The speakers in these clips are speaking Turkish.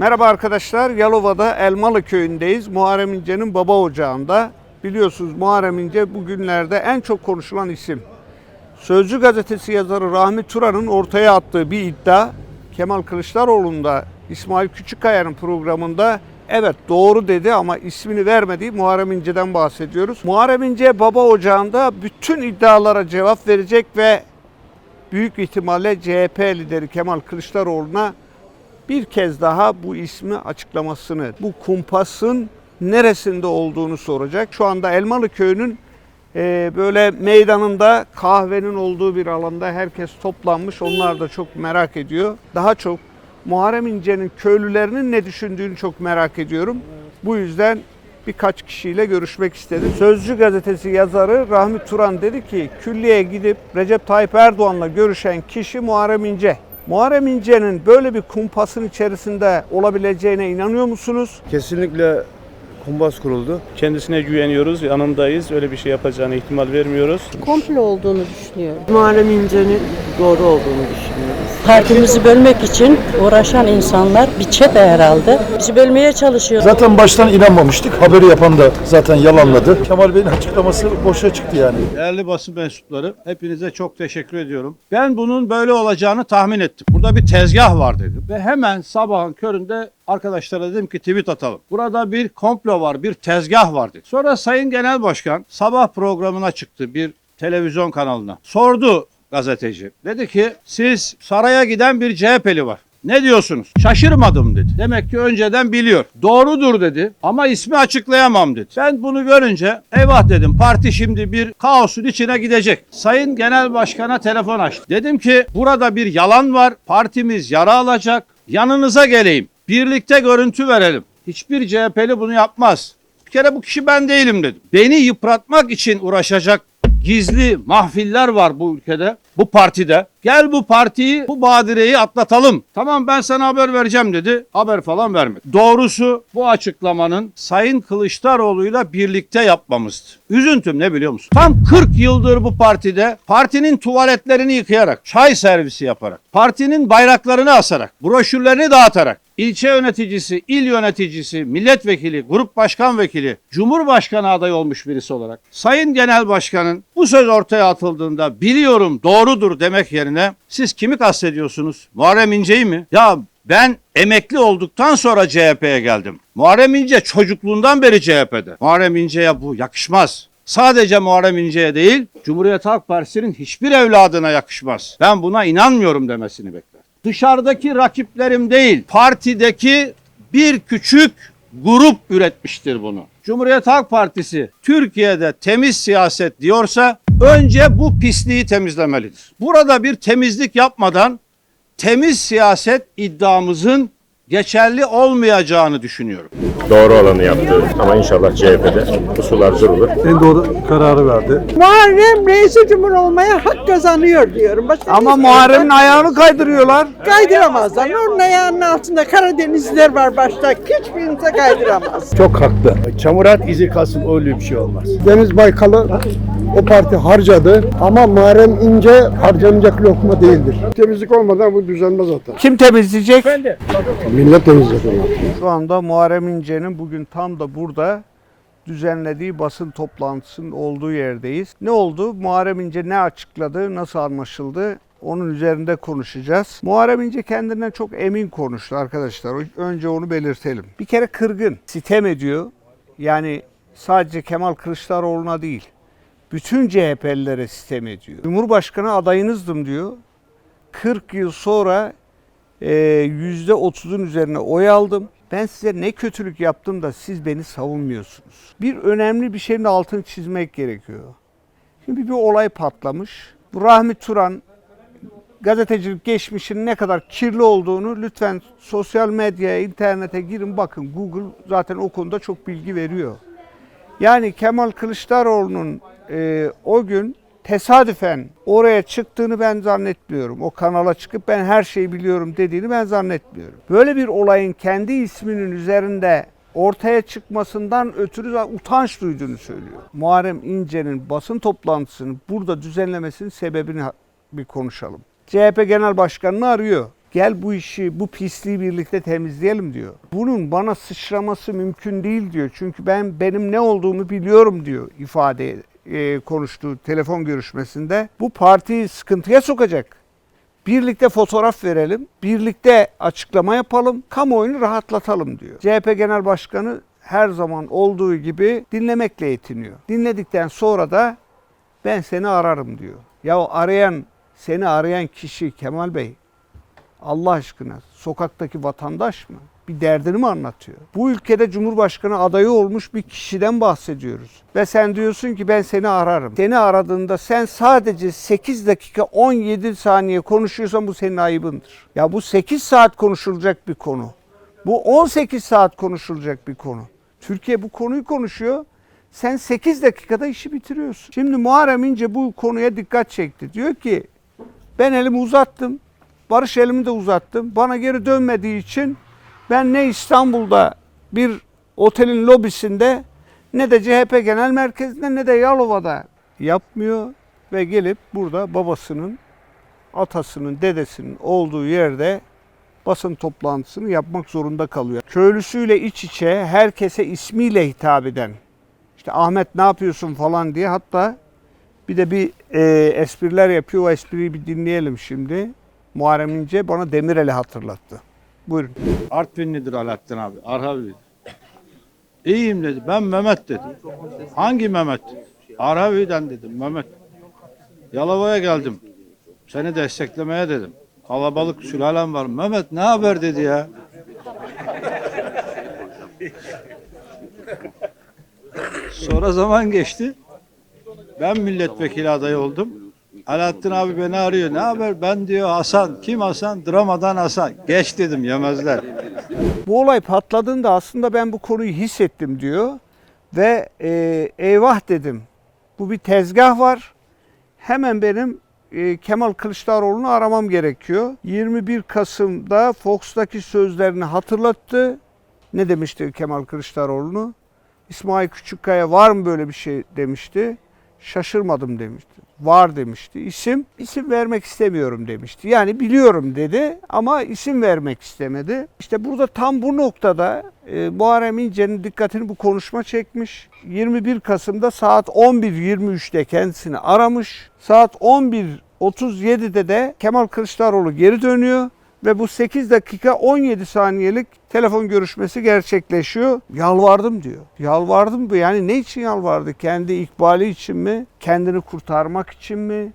Merhaba arkadaşlar. Yalova'da Elmalı köyündeyiz. Muharrem İnce'nin baba ocağında. Biliyorsunuz Muharrem İnce bugünlerde en çok konuşulan isim. Sözcü gazetesi yazarı Rahmi Turan'ın ortaya attığı bir iddia. Kemal Kılıçdaroğlu'nun da İsmail Küçükkaya'nın programında evet doğru dedi ama ismini vermediği Muharrem İnce'den bahsediyoruz. Muharrem İnce baba ocağında bütün iddialara cevap verecek ve büyük ihtimalle CHP lideri Kemal Kılıçdaroğlu'na bir kez daha bu ismi açıklamasını, bu kumpasın neresinde olduğunu soracak. Şu anda Elmalı Köyü'nün e, böyle meydanında kahvenin olduğu bir alanda herkes toplanmış. Onlar da çok merak ediyor. Daha çok Muharrem İnce'nin köylülerinin ne düşündüğünü çok merak ediyorum. Bu yüzden birkaç kişiyle görüşmek istedim. Sözcü gazetesi yazarı Rahmi Turan dedi ki külliyeye gidip Recep Tayyip Erdoğan'la görüşen kişi Muharrem İnce. Muharrem İnce'nin böyle bir kumpasın içerisinde olabileceğine inanıyor musunuz? Kesinlikle kumbas kuruldu. Kendisine güveniyoruz, yanındayız. Öyle bir şey yapacağına ihtimal vermiyoruz. komplo olduğunu düşünüyorum. Muharrem İnce'nin doğru olduğunu düşünüyoruz. Partimizi bölmek için uğraşan insanlar bir çete herhalde. Bizi bölmeye çalışıyor. Zaten baştan inanmamıştık. Haberi yapan da zaten yalanladı. Kemal Bey'in açıklaması boşa çıktı yani. Değerli basın mensupları, hepinize çok teşekkür ediyorum. Ben bunun böyle olacağını tahmin ettim. Burada bir tezgah var dedim. Ve hemen sabahın köründe arkadaşlara dedim ki tweet atalım. Burada bir komplo var, bir tezgah var. Sonra Sayın Genel Başkan sabah programına çıktı bir televizyon kanalına. Sordu gazeteci. Dedi ki siz saraya giden bir CHP'li var. Ne diyorsunuz? Şaşırmadım dedi. Demek ki önceden biliyor. Doğrudur dedi ama ismi açıklayamam dedi. Ben bunu görünce eyvah dedim parti şimdi bir kaosun içine gidecek. Sayın Genel Başkan'a telefon açtı. Dedim ki burada bir yalan var. Partimiz yara alacak. Yanınıza geleyim. Birlikte görüntü verelim. Hiçbir CHP'li bunu yapmaz. Bir kere bu kişi ben değilim dedim. Beni yıpratmak için uğraşacak gizli mahfiller var bu ülkede, bu partide. Gel bu partiyi, bu badireyi atlatalım. Tamam ben sana haber vereceğim dedi. Haber falan vermedi. Doğrusu bu açıklamanın Sayın Kılıçdaroğlu'yla birlikte yapmamızdı. Üzüntüm ne biliyor musun? Tam 40 yıldır bu partide partinin tuvaletlerini yıkayarak, çay servisi yaparak, partinin bayraklarını asarak, broşürlerini dağıtarak, ilçe yöneticisi, il yöneticisi, milletvekili, grup başkan vekili, cumhurbaşkanı adayı olmuş birisi olarak Sayın Genel Başkan'ın bu söz ortaya atıldığında biliyorum doğrudur demek yerine siz kimi kastediyorsunuz? Muharrem İnce'yi mi? Ya ben emekli olduktan sonra CHP'ye geldim. Muharrem İnce çocukluğundan beri CHP'de. Muharrem İnce'ye bu yakışmaz. Sadece Muharrem İnce'ye değil, Cumhuriyet Halk Partisi'nin hiçbir evladına yakışmaz. Ben buna inanmıyorum demesini bekler. Dışarıdaki rakiplerim değil, partideki bir küçük grup üretmiştir bunu. Cumhuriyet Halk Partisi Türkiye'de temiz siyaset diyorsa önce bu pisliği temizlemelidir. Burada bir temizlik yapmadan temiz siyaset iddiamızın geçerli olmayacağını düşünüyorum. doğru olanı yaptı. Ama inşallah CHP'de bu sular durulur. En doğru kararı verdi. Muharrem reis cumhur olmaya hak kazanıyor diyorum. Başka Ama Muharrem'in ayağını kaydırıyorlar. kaydıramazlar. Onun ayağının altında Karadenizliler var başta. Hiçbirinize kaydıramaz. Çok haklı. Çamurat izi kalsın öyle bir şey olmaz. Deniz Baykal'ı o parti harcadı ama Muharrem İnce harcanacak lokma değildir. Temizlik olmadan bu düzenmez zaten. Kim temizleyecek? Millet temizleyecek onu. Şu anda Muharrem İnce'nin bugün tam da burada düzenlediği basın toplantısının olduğu yerdeyiz. Ne oldu? Muharrem İnce ne açıkladı? Nasıl anlaşıldı? Onun üzerinde konuşacağız. Muharrem İnce kendinden çok emin konuştu arkadaşlar. Önce onu belirtelim. Bir kere kırgın, sitem ediyor. Yani sadece Kemal Kılıçdaroğlu'na değil. Bütün CHP'lilere sitem ediyor. Cumhurbaşkanı adayınızdım diyor. 40 yıl sonra e, yüzde otuzun üzerine oy aldım. Ben size ne kötülük yaptım da siz beni savunmuyorsunuz. Bir önemli bir şeyin altını çizmek gerekiyor. Şimdi bir olay patlamış. Bu Rahmi Turan gazetecilik geçmişinin ne kadar kirli olduğunu lütfen sosyal medyaya, internete girin bakın. Google zaten o konuda çok bilgi veriyor. Yani Kemal Kılıçdaroğlu'nun e, o gün tesadüfen oraya çıktığını ben zannetmiyorum. O kanala çıkıp ben her şeyi biliyorum dediğini ben zannetmiyorum. Böyle bir olayın kendi isminin üzerinde ortaya çıkmasından ötürü utanç duyduğunu söylüyor. Muharrem İnce'nin basın toplantısını burada düzenlemesinin sebebini bir konuşalım. CHP Genel Başkanı'nı arıyor. Gel bu işi, bu pisliği birlikte temizleyelim diyor. Bunun bana sıçraması mümkün değil diyor. Çünkü ben benim ne olduğumu biliyorum diyor ifade e, konuştuğu telefon görüşmesinde. Bu partiyi sıkıntıya sokacak. Birlikte fotoğraf verelim, birlikte açıklama yapalım, kamuoyunu rahatlatalım diyor. CHP Genel Başkanı her zaman olduğu gibi dinlemekle yetiniyor. Dinledikten sonra da ben seni ararım diyor. Ya arayan, seni arayan kişi Kemal Bey Allah aşkına sokaktaki vatandaş mı? Bir derdini mi anlatıyor? Bu ülkede Cumhurbaşkanı adayı olmuş bir kişiden bahsediyoruz. Ve sen diyorsun ki ben seni ararım. Seni aradığında sen sadece 8 dakika 17 saniye konuşuyorsan bu senin ayıbındır. Ya bu 8 saat konuşulacak bir konu. Bu 18 saat konuşulacak bir konu. Türkiye bu konuyu konuşuyor. Sen 8 dakikada işi bitiriyorsun. Şimdi Muharrem İnce bu konuya dikkat çekti. Diyor ki ben elimi uzattım. Barış elimi de uzattım. Bana geri dönmediği için ben ne İstanbul'da bir otelin lobisinde ne de CHP Genel Merkezi'nde ne de Yalova'da yapmıyor ve gelip burada babasının, atasının, dedesinin olduğu yerde basın toplantısını yapmak zorunda kalıyor. Köylüsüyle iç içe herkese ismiyle hitap eden işte Ahmet ne yapıyorsun falan diye hatta bir de bir e, espriler yapıyor. O espriyi bir dinleyelim şimdi. Muharrem İnce bana Demirel'i hatırlattı. Buyurun. Artvinlidir Alaaddin abi. Arhavi'dir. İyiyim dedi. Ben Mehmet dedim. Hangi Mehmet? Arhavi'den dedim Mehmet. Yalova'ya geldim. Seni desteklemeye dedim. Kalabalık sülalem var. Mehmet ne haber dedi ya. Sonra zaman geçti. Ben milletvekili adayı oldum. Alaaddin abi beni arıyor. Ne haber? Ben diyor Hasan. Kim Hasan? Dramadan Hasan. Geç dedim yemezler. Bu olay patladığında aslında ben bu konuyu hissettim diyor. Ve e, eyvah dedim. Bu bir tezgah var. Hemen benim e, Kemal Kılıçdaroğlu'nu aramam gerekiyor. 21 Kasım'da Fox'taki sözlerini hatırlattı. Ne demişti Kemal Kılıçdaroğlu'nu? İsmail Küçükkaya var mı böyle bir şey demişti. Şaşırmadım demişti. Var demişti. İsim, isim vermek istemiyorum demişti. Yani biliyorum dedi ama isim vermek istemedi. İşte burada tam bu noktada e, Muharrem İnce'nin dikkatini bu konuşma çekmiş. 21 Kasım'da saat 11.23'te kendisini aramış. Saat 11.37'de de Kemal Kılıçdaroğlu geri dönüyor ve bu 8 dakika 17 saniyelik telefon görüşmesi gerçekleşiyor. Yalvardım diyor. Yalvardım bu yani ne için yalvardı? Kendi ikbali için mi? Kendini kurtarmak için mi?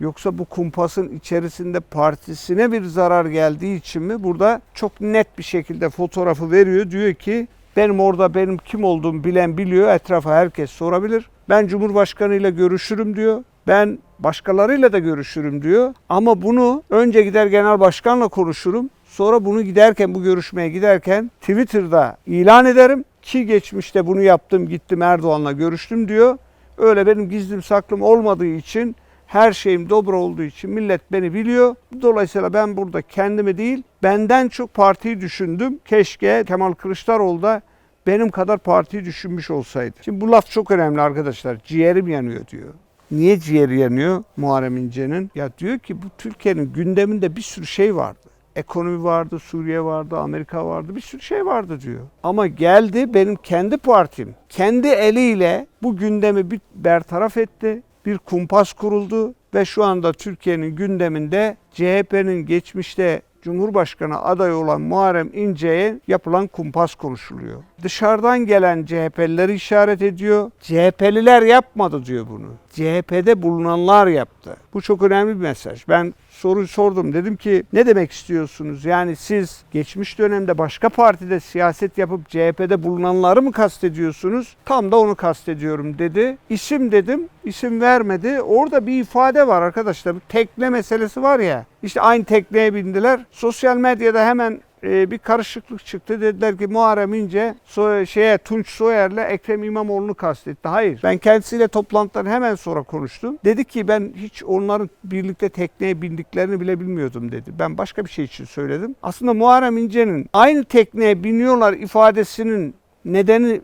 Yoksa bu kumpasın içerisinde partisine bir zarar geldiği için mi? Burada çok net bir şekilde fotoğrafı veriyor. Diyor ki benim orada benim kim olduğumu bilen biliyor. Etrafa herkes sorabilir. Ben Cumhurbaşkanı ile görüşürüm diyor. Ben başkalarıyla da görüşürüm diyor. Ama bunu önce gider genel başkanla konuşurum. Sonra bunu giderken bu görüşmeye giderken Twitter'da ilan ederim ki geçmişte bunu yaptım gittim Erdoğan'la görüştüm diyor. Öyle benim gizlim saklım olmadığı için her şeyim dobra olduğu için millet beni biliyor. Dolayısıyla ben burada kendimi değil benden çok partiyi düşündüm. Keşke Kemal Kılıçdaroğlu da benim kadar partiyi düşünmüş olsaydı. Şimdi bu laf çok önemli arkadaşlar. Ciğerim yanıyor diyor. Niye ciğeri yanıyor Muharrem İnce'nin? Ya diyor ki bu Türkiye'nin gündeminde bir sürü şey vardı. Ekonomi vardı, Suriye vardı, Amerika vardı, bir sürü şey vardı diyor. Ama geldi benim kendi partim, kendi eliyle bu gündemi bir bertaraf etti. Bir kumpas kuruldu ve şu anda Türkiye'nin gündeminde CHP'nin geçmişte Cumhurbaşkanı adayı olan Muharrem İnce'ye yapılan kumpas konuşuluyor. Dışarıdan gelen CHP'lileri işaret ediyor. CHP'liler yapmadı diyor bunu. CHP'de bulunanlar yaptı. Bu çok önemli bir mesaj. Ben soru sordum. Dedim ki ne demek istiyorsunuz? Yani siz geçmiş dönemde başka partide siyaset yapıp CHP'de bulunanları mı kastediyorsunuz? Tam da onu kastediyorum dedi. İsim dedim. isim vermedi. Orada bir ifade var arkadaşlar. Tekne meselesi var ya. İşte aynı tekneye bindiler. Sosyal medyada hemen e, bir karışıklık çıktı. Dediler ki Muharrem İnce so- şeye Tunç Soyer'le Ekrem İmamoğlu'nu kastetti. Hayır. Ben kendisiyle toplantıdan hemen sonra konuştum. Dedi ki ben hiç onların birlikte tekneye bindiklerini bile bilmiyordum dedi. Ben başka bir şey için söyledim. Aslında Muharrem İnce'nin aynı tekneye biniyorlar ifadesinin nedeni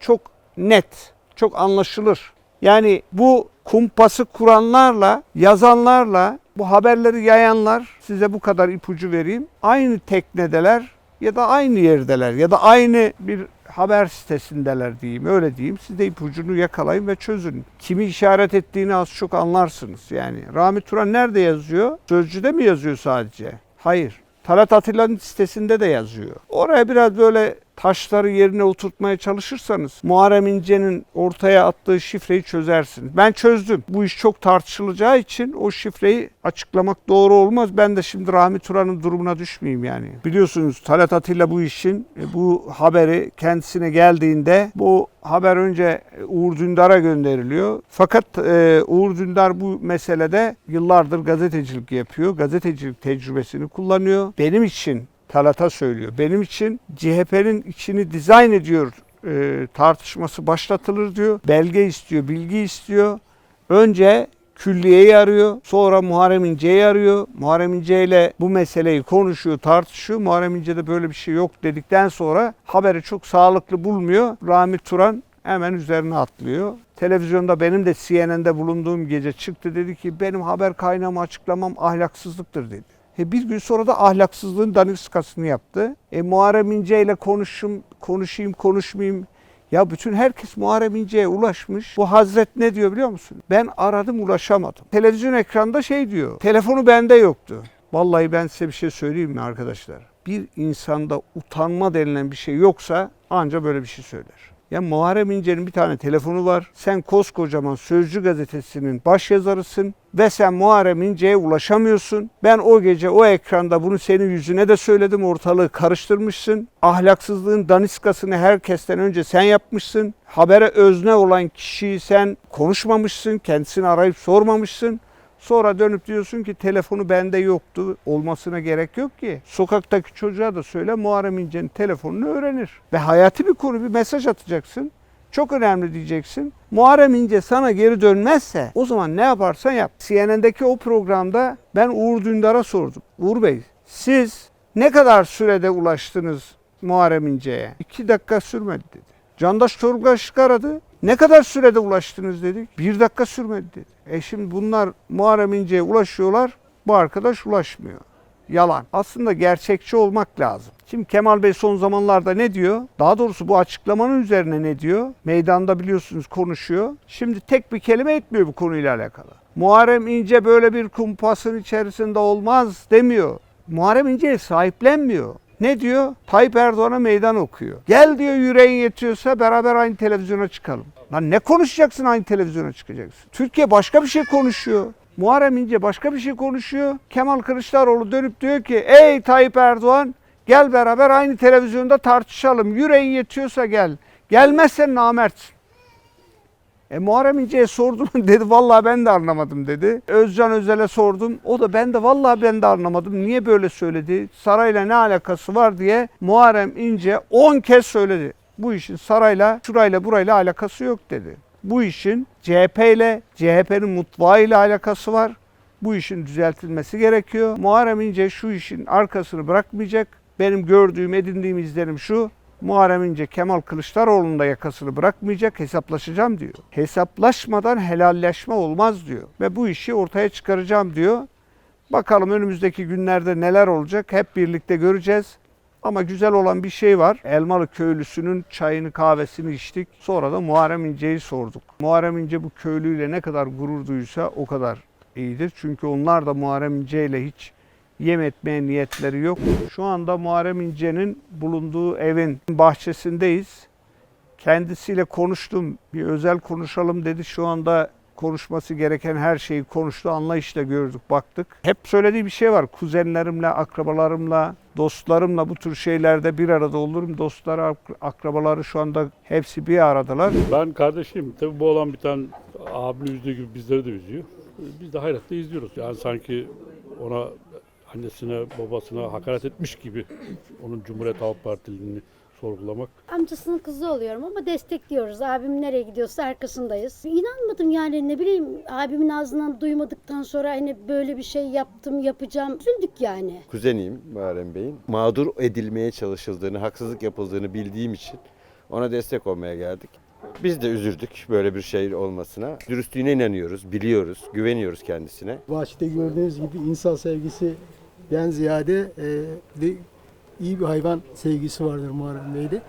çok net, çok anlaşılır. Yani bu kumpası kuranlarla, yazanlarla Bu haberleri yayanlar size bu kadar ipucu vereyim. Aynı teknedeler ya da aynı yerdeler ya da aynı bir haber sitesindeler diyeyim öyle diyeyim. Siz de ipucunu yakalayın ve çözün. Kimi işaret ettiğini az çok anlarsınız. Yani Rami Turan nerede yazıyor? Sözcüde mi yazıyor sadece? Hayır. Talat Atilla'nın sitesinde de yazıyor. Oraya biraz böyle taşları yerine oturtmaya çalışırsanız Muharrem İnce'nin ortaya attığı şifreyi çözersiniz. Ben çözdüm. Bu iş çok tartışılacağı için o şifreyi açıklamak doğru olmaz. Ben de şimdi Rahmi Turan'ın durumuna düşmeyeyim yani. Biliyorsunuz Talat Atilla bu işin e, bu haberi kendisine geldiğinde bu haber önce Uğur Dündar'a gönderiliyor. Fakat e, Uğur Dündar bu meselede yıllardır gazetecilik yapıyor. Gazetecilik tecrübesini kullanıyor. Benim için Talat'a söylüyor. Benim için CHP'nin içini dizayn ediyor e, tartışması başlatılır diyor. Belge istiyor, bilgi istiyor. Önce külliyeyi arıyor. Sonra Muharrem İnce'yi arıyor. Muharrem İnce ile bu meseleyi konuşuyor, tartışıyor. Muharrem İnce de böyle bir şey yok dedikten sonra haberi çok sağlıklı bulmuyor. Rami Turan hemen üzerine atlıyor. Televizyonda benim de CNN'de bulunduğum gece çıktı dedi ki benim haber kaynağımı açıklamam ahlaksızlıktır dedi. E bir gün sonra da ahlaksızlığın daniskasını yaptı. E Muharrem İnce ile konuşum, konuşayım konuşmayayım. Ya bütün herkes Muharrem İnce'ye ulaşmış. Bu Hazret ne diyor biliyor musun? Ben aradım ulaşamadım. Televizyon ekranda şey diyor. Telefonu bende yoktu. Vallahi ben size bir şey söyleyeyim mi arkadaşlar? Bir insanda utanma denilen bir şey yoksa anca böyle bir şey söyler. Ya Muharrem İnce'nin bir tane telefonu var. Sen koskocaman Sözcü gazetesinin baş yazarısın ve sen Muharrem İnce'ye ulaşamıyorsun. Ben o gece o ekranda bunu senin yüzüne de söyledim. Ortalığı karıştırmışsın. Ahlaksızlığın daniskasını herkesten önce sen yapmışsın. Habere özne olan kişiyi sen konuşmamışsın. Kendisini arayıp sormamışsın. Sonra dönüp diyorsun ki telefonu bende yoktu. Olmasına gerek yok ki. Sokaktaki çocuğa da söyle Muharrem İnce'nin telefonunu öğrenir. Ve hayati bir konu bir mesaj atacaksın. Çok önemli diyeceksin. Muharrem İnce sana geri dönmezse o zaman ne yaparsan yap. CNN'deki o programda ben Uğur Dündar'a sordum. Uğur Bey siz ne kadar sürede ulaştınız Muharrem İnce'ye? İki dakika sürmedi dedi. Candaş Torgaşık aradı. Ne kadar sürede ulaştınız dedik. Bir dakika sürmedi dedi. E şimdi bunlar Muharrem İnce'ye ulaşıyorlar. Bu arkadaş ulaşmıyor. Yalan. Aslında gerçekçi olmak lazım. Şimdi Kemal Bey son zamanlarda ne diyor? Daha doğrusu bu açıklamanın üzerine ne diyor? Meydanda biliyorsunuz konuşuyor. Şimdi tek bir kelime etmiyor bu konuyla alakalı. Muharrem İnce böyle bir kumpasın içerisinde olmaz demiyor. Muharrem İnce'ye sahiplenmiyor. Ne diyor? Tayyip Erdoğan'a meydan okuyor. Gel diyor yüreğin yetiyorsa beraber aynı televizyona çıkalım. Lan ne konuşacaksın aynı televizyona çıkacaksın? Türkiye başka bir şey konuşuyor. Muharrem İnce başka bir şey konuşuyor. Kemal Kılıçdaroğlu dönüp diyor ki ey Tayyip Erdoğan gel beraber aynı televizyonda tartışalım. Yüreğin yetiyorsa gel. Gelmezsen namertsin. E Muharrem İnce'ye sordum dedi vallahi ben de anlamadım dedi. Özcan Özel'e sordum. O da ben de vallahi ben de anlamadım. Niye böyle söyledi? Sarayla ne alakası var diye Muharrem İnce 10 kez söyledi. Bu işin sarayla, şurayla, burayla alakası yok dedi. Bu işin CHP ile, CHP'nin mutfağıyla alakası var. Bu işin düzeltilmesi gerekiyor. Muharrem İnce şu işin arkasını bırakmayacak. Benim gördüğüm, edindiğim izlenim şu. Muharrem İnce Kemal Kılıçdaroğlu'nun da yakasını bırakmayacak, hesaplaşacağım diyor. Hesaplaşmadan helalleşme olmaz diyor. Ve bu işi ortaya çıkaracağım diyor. Bakalım önümüzdeki günlerde neler olacak hep birlikte göreceğiz. Ama güzel olan bir şey var. Elmalı köylüsünün çayını kahvesini içtik. Sonra da Muharrem İnce'yi sorduk. Muharrem İnce bu köylüyle ne kadar gurur duysa o kadar iyidir. Çünkü onlar da Muharrem İnce ile hiç yem etmeye niyetleri yok. Şu anda Muharrem İnce'nin bulunduğu evin bahçesindeyiz. Kendisiyle konuştum. Bir özel konuşalım dedi. Şu anda konuşması gereken her şeyi konuştu. Anlayışla gördük, baktık. Hep söylediği bir şey var. Kuzenlerimle, akrabalarımla, dostlarımla bu tür şeylerde bir arada olurum. Dostları, ak- akrabaları şu anda hepsi bir aradalar. Ben kardeşim. Tabii bu olan bir tane abini üzdüğü gibi bizleri de üzüyor. Biz de hayretle izliyoruz. Yani sanki ona annesine, babasına hakaret etmiş gibi onun Cumhuriyet Halk Partililiğini sorgulamak. Amcasının kızı oluyorum ama destekliyoruz. Abim nereye gidiyorsa arkasındayız. İnanmadım yani ne bileyim abimin ağzından duymadıktan sonra hani böyle bir şey yaptım yapacağım. Üzüldük yani. kuzeniyim Muharrem Bey'in. Mağdur edilmeye çalışıldığını, haksızlık yapıldığını bildiğim için ona destek olmaya geldik. Biz de üzüldük böyle bir şey olmasına. Dürüstlüğüne inanıyoruz, biliyoruz, güveniyoruz kendisine. Vahşide gördüğünüz gibi insan sevgisinden ziyade e, de iyi bir hayvan sevgisi vardır Muharrem Bey'de.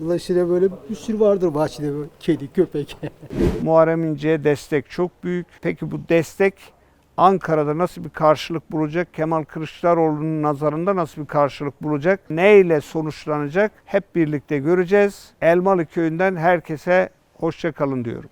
Dolayısıyla böyle bir sürü vardır bahçede böyle kedi, köpek. Muharrem İnce'ye destek çok büyük. Peki bu destek Ankara'da nasıl bir karşılık bulacak? Kemal Kılıçdaroğlu'nun nazarında nasıl bir karşılık bulacak? Neyle sonuçlanacak? Hep birlikte göreceğiz. Elmalı Köyü'nden herkese hoşça kalın diyorum.